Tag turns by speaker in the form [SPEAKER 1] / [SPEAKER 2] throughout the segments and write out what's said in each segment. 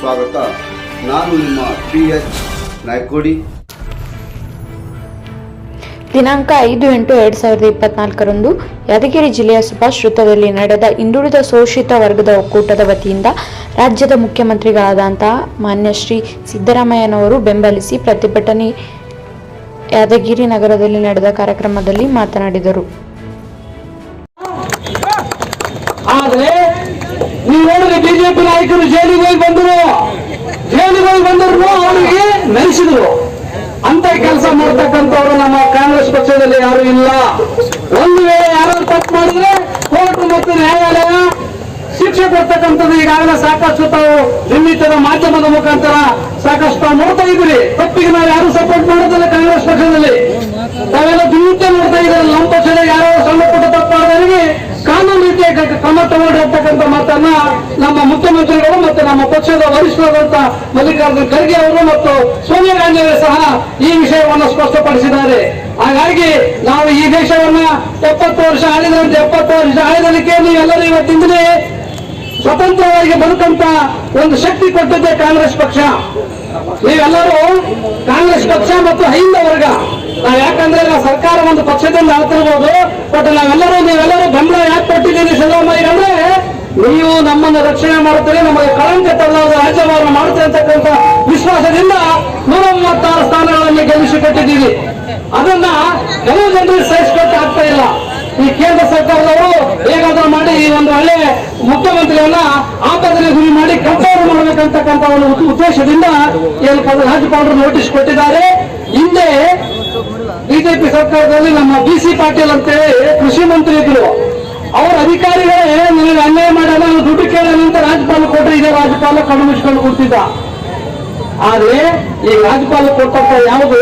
[SPEAKER 1] ಸ್ವಾಗತ. ನಾನು ನಿಮ್ಮ ಪಿ ಎಚ್ ನಾಯ್ಕೋಡಿ.
[SPEAKER 2] ದಿನಾಂಕ ಐದು ಎಂಟು ಎರಡ್ ಸಾವಿರದ ಇಪ್ಪತ್ನಾಲ್ಕರಂದು ಯಾದಗಿರಿ ಜಿಲ್ಲೆಯ ಸುಭಾಷ್ ವೃತ್ತದಲ್ಲಿ ನಡೆದ ಹಿಂದುಳಿದ ಶೋಷಿತ ವರ್ಗದ ಒಕ್ಕೂಟದ ವತಿಯಿಂದ ರಾಜ್ಯದ ಮುಖ್ಯಮಂತ್ರಿಗಳಾದಂತಹ ಮಾನ್ಯ ಶ್ರೀ ಸಿದ್ದರಾಮಯ್ಯನವರು ಬೆಂಬಲಿಸಿ ಪ್ರತಿಭಟನೆ ಯಾದಗಿರಿ ನಗರದಲ್ಲಿ ನಡೆದ ಕಾರ್ಯಕ್ರಮದಲ್ಲಿ ಮಾತನಾಡಿದರು.
[SPEAKER 3] ಆದ್ರೆ ಬಿಜೆಪಿ ನಾಯಕರು ಜೈಲಿಗೆ ಬಂದರು. ಜೈಲಿಗೆ ಬಂದರು ಅವರಿಗೆ ನೆಲೆಸಿದ್ರು ಅಂತ ಕೆಲಸ ಮಾಡ್ತಕ್ಕಂಥವ್ರು ನಮ್ಮ ಕಾಂಗ್ರೆಸ್ ಪಕ್ಷದಲ್ಲಿ ಯಾರು ಇಲ್ಲ. ಒಂದು ವೇಳೆ ಯಾರು ತಪ್ಪು ಮಾಡಿದ್ರೆ ಕೋರ್ಟ್ ಮತ್ತು ನ್ಯಾಯಾಲಯ ಶಿಕ್ಷೆ ಕೊಡ್ತಕ್ಕಂಥದ್ದು ಈಗಾಗಲೇ ಸಾಕಷ್ಟು ತಾವು ನಿಮಿತ್ತದ ಮಾಧ್ಯಮದ ಮುಖಾಂತರ ಸಾಕಷ್ಟು ನೋಡ್ತಾ ಇದ್ದೀರಿ. ತಪ್ಪಿಗೆ ನಾವು ಯಾರು ಸಪೋರ್ಟ್ ಮಾಡೋದಿಲ್ಲ ಕಾಂಗ್ರೆಸ್ ಪಕ್ಷದಲ್ಲಿ. ತಾವೆಲ್ಲ ದುರುದ್ಯ ನೋಡ್ತಾ ಇದ್ದಾರೆ. ನಮ್ಮ ಪಕ್ಷದ ಯಾರೋ ಕ- ಕ್ರಮ ತಗೊಂಡು ಹೋಗ್ತಕ್ಕಂಥ ಮಾತನ್ನ ನಮ್ಮ ಮುಖ್ಯಮಂತ್ರಿಗಳು ಮತ್ತು ನಮ್ಮ ಪಕ್ಷದ ವರಿಷ್ಠರಾದಂತ ಮಲ್ಲಿಕಾರ್ಜುನ್ ಖರ್ಗೆ ಅವರು ಮತ್ತು ಸೋನಿಯಾ ಗಾಂಧಿ ಅವರು ಸಹ ಈ ವಿಷಯವನ್ನು ಸ್ಪಷ್ಟಪಡಿಸಿದ್ದಾರೆ. ಹಾಗಾಗಿ ನಾವು ಈ ದೇಶವನ್ನ ಎಪ್ಪತ್ತು ವರ್ಷ ಆಳಿದಂತೆ, ಎಪ್ಪತ್ತು ವರ್ಷ ಆಳಿದಲಿಕ್ಕೆ ನೀವೆಲ್ಲರೂ ಇವತ್ತಿಂದಲೇ ಸ್ವತಂತ್ರವಾಗಿ ಬದುಕಂತ ಒಂದು ಶಕ್ತಿ ಕೊಟ್ಟದ್ದೇ ಕಾಂಗ್ರೆಸ್ ಪಕ್ಷ. ನೀವೆಲ್ಲರೂ ಕಾಂಗ್ರೆಸ್ ಪಕ್ಷ ಮತ್ತು ಹೈಂದ ವರ್ಗ. ನಾವು ಯಾಕಂದ್ರೆ ನಾವು ಸರ್ಕಾರ ಒಂದು ಪಕ್ಷದಿಂದ ಆಳ್ತಿರ್ಬೋದು, ಬಟ್ ನಾವೆಲ್ಲರೂ ನೀವೆಲ್ಲರೂ ಬೆಂಬಲ ಯಾಕೆ ಕೊಟ್ಟಿದ್ದೀರಿ ಸಿದ್ದರಾಮಯ್ಯ ಅಂದ್ರೆ ನೀವು ನಮ್ಮನ್ನು ರಕ್ಷಣೆ ಮಾಡುತ್ತೀರಿ, ನಮಗೆ ಕಳಂಕ ತರಲಾದ ರಾಜ್ಯವನ್ನು ಮಾಡುತ್ತೆ ಅಂತಕ್ಕಂಥ ವಿಶ್ವಾಸದಿಂದ ನೂರ ಮೂವತ್ತಾರು ಸ್ಥಾನಗಳನ್ನು ಗೆಲ್ಲಿಸಿಕೊಟ್ಟಿದ್ದೀವಿ ಅದನ್ನ ಕೆಲವು ಜನರಿಗೆ ಸಹಿಸಿಕೊಟ್ಟು ಆಗ್ತಾ ಇಲ್ಲ. ಈ ಕೇಂದ್ರ ಸರ್ಕಾರದವರು ಹೇಗಾದ್ರೂ ಮಾಡಿ ಈ ಒಂದು ಒಳ್ಳೆ ಮುಖ್ಯಮಂತ್ರಿಯನ್ನ ಆಪದನೆ ಗುರಿ ಮಾಡಿ ಕಂಪೇರ್ ಮಾಡಬೇಕಂತಕ್ಕಂಥ ಒಂದು ಉದ್- ಉದ್ದೇಶದಿಂದ ಏನು ರಾಜ್ಯಪಾಲರು ನೋಟಿಸ್ ಕೊಟ್ಟಿದ್ದಾರೆ. ಹಿಂದೆ ಬಿಜೆಪಿ ಸರ್ಕಾರದಲ್ಲಿ ನಮ್ಮ ಬಿ ಸಿ ಪಾಟೀಲ್ ಅಂತೇಳಿ ಕೃಷಿ ಮಂತ್ರಿ ಇದ್ರು ಅವ್ರ ಅಧಿಕಾರಿಗಳೇ ನಿಮಗೆ ಅನ್ಯಾಯ ಮಾಡಲ್ಲ ನಾವು ದುಡ್ಡು ಕೇಳಲ್ಲ ಅಂತ ರಾಜ್ಯಪಾಲ ಕೊಟ್ಟರೆ ಈಗ ರಾಜ್ಯಪಾಲ ಕಣ್ಣು ಮುಚ್ಕೊಂಡು ಕೂತಿದ್ದ. ಆದ್ರೆ ಈ ರಾಜ್ಯಪಾಲ ಕೊಟ್ಟಂತ ಯಾವುದು?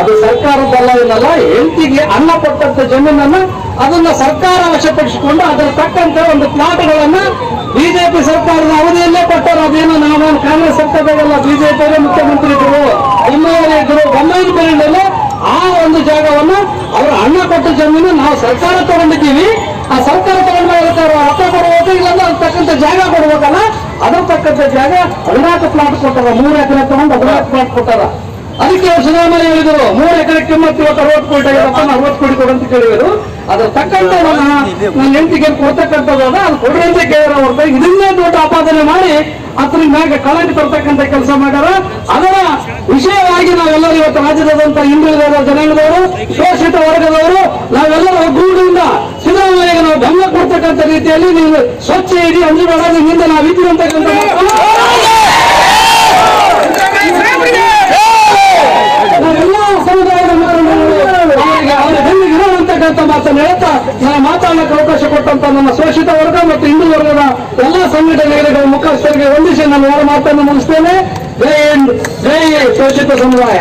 [SPEAKER 3] ಅದು ಸರ್ಕಾರದಲ್ಲ ಏನಲ್ಲ, ಹೆಂಡತಿಗೆ ಅನ್ನ ಕೊಟ್ಟಂತ ಜಮೀನನ್ನ ಅದನ್ನ ಸರ್ಕಾರ ವಶಪಡಿಸಿಕೊಂಡು ಅದರ ತಕ್ಕಂತೆ ಒಂದು ಪ್ಲಾಟ್ಗಳನ್ನ ಬಿಜೆಪಿ ಸರ್ಕಾರದ ಅವಧಿಯಲ್ಲೇ ಕೊಟ್ಟರು. ಅದೇನು ನಾವು ಕಾಂಗ್ರೆಸ್ ಸರ್ಕಾರದಲ್ಲ ಬಿಜೆಪಿ ಮುಖ್ಯಮಂತ್ರಿ ಇದ್ರು ಇನ್ನೂರೇ ಇದ್ರು ಬೊಮ್ಮಾಯಿ period ಆ ಒಂದು ಜಾಗವನ್ನು ಅವರ ಅಣ್ಣ ಕೊಟ್ಟ ಜಮೀನು ನಾವು ಸರ್ಕಾರ ತಗೊಂಡಿದ್ದೀವಿ. ಆ ಸರ್ಕಾರ ತಗೊಂಡ್ರೆ ರೊಕ್ಕ ಕೊಡುವಾಗ ಇಲ್ಲಾಂದ್ರೆ ತಕ್ಕಂತ ಜಾಗ ಕೊಡ್ಬೇಕಲ್ಲ, ಅದ್ರ ತಕ್ಕಂತ ಜಾಗ ಹದಿನಾಲ್ಕು ಪ್ಲಾಟ್ ಕೊಟ್ಟಾರ ಮೂರು ಎಕರೆ ತಗೊಂಡು ಹದಿನಾಲ್ಕು ಪ್ಲಾಟ್ ಕೊಟ್ಟಾರ ಅದಕ್ಕೆ ಅವರು ಸಿದ್ದರಾಮಯ್ಯ ಹೇಳಿದ್ರು ಮೂರು ಎಕರೆ ಕಿಮ್ಮತ್ತು ಇವತ್ತು ಅರವತ್ತು ಕೋಟಿ ಅರವತ್ತು ಕೋಟಿ ಕೊಡಂತ ಕೇಳಿದರು ಅದ್ರ ತಕ್ಕಂತೆ ನನ್ನ ಎಂಟಿಗೆ ಕೊಡ್ತಕ್ಕಂಥದ್ದು ಅದ ಕೊಡ್ರಿ ಅಂತ ಕೇಳಿರೋ ಹೊರತು ಇದನ್ನೇ ದೊಡ್ಡ ಆಪಾದನೆ ಮಾಡಿ ಅದ್ರ ಮ್ಯಾಗ ಕಳಂಕ ತರ್ತಕ್ಕಂಥ ಕೆಲಸ ಮಾಡ್ಯಾರ ಅದರ ವಿಷಯವಾಗಿ ನಾವೆಲ್ಲರೂ ಇವತ್ತು ರಾಜ್ಯದಂತ ಹಿಂದುಳಿದ ಜನಾಂಗದವರು ಶೋಷಿತ ವರ್ಗದವರು ನಾವೆಲ್ಲರೂ ಗೂಡಿಂದ ಸಿದ್ದರಾಮಯ್ಯ ನಾವು ಬೆಂಬಲ ಕೊಡ್ತಕ್ಕಂಥ ರೀತಿಯಲ್ಲಿ ನೀವು ಸ್ವಚ್ಛ ಇಡಿ ಅಂಜಬೇಡ ನಿಮ್ಮಿಂದ ನಾವು ಇದ್ದೀವಿ ಅಂತಕ್ಕಂಥ ನಾವೆಲ್ಲ ಸಮುದಾಯದ ಮುಖಂಡರು ಅವರಿಗೆ ಅವರ ಬೆನ್ನಿಗೆ ಇರುವಂತಕ್ಕಂಥ ಮಾತನ್ನು ಹೇಳ್ತಾ ನಾನು ಮಾತಾಡಲಿಕ್ಕೆ ಅವಕಾಶ ಕೊಟ್ಟಂತ ನಮ್ಮ ಶೋಷಿತ ವರ್ಗ ಮತ್ತು ಹಿಂದೂ ವರ್ಗದ ಎಲ್ಲ ಸಂಘಟನೆಗಳ ಮುಖಸ್ಥರಿಗೆ ವಂದಿಸಿ ನಾನು ಅವರ ಮಾತನ್ನು ಮುಗಿಸ್ತೇನೆ. ಜೈ ಹಿಂದ್, ಜೈ ಶೋಷಿತ ಸಮುದಾಯ.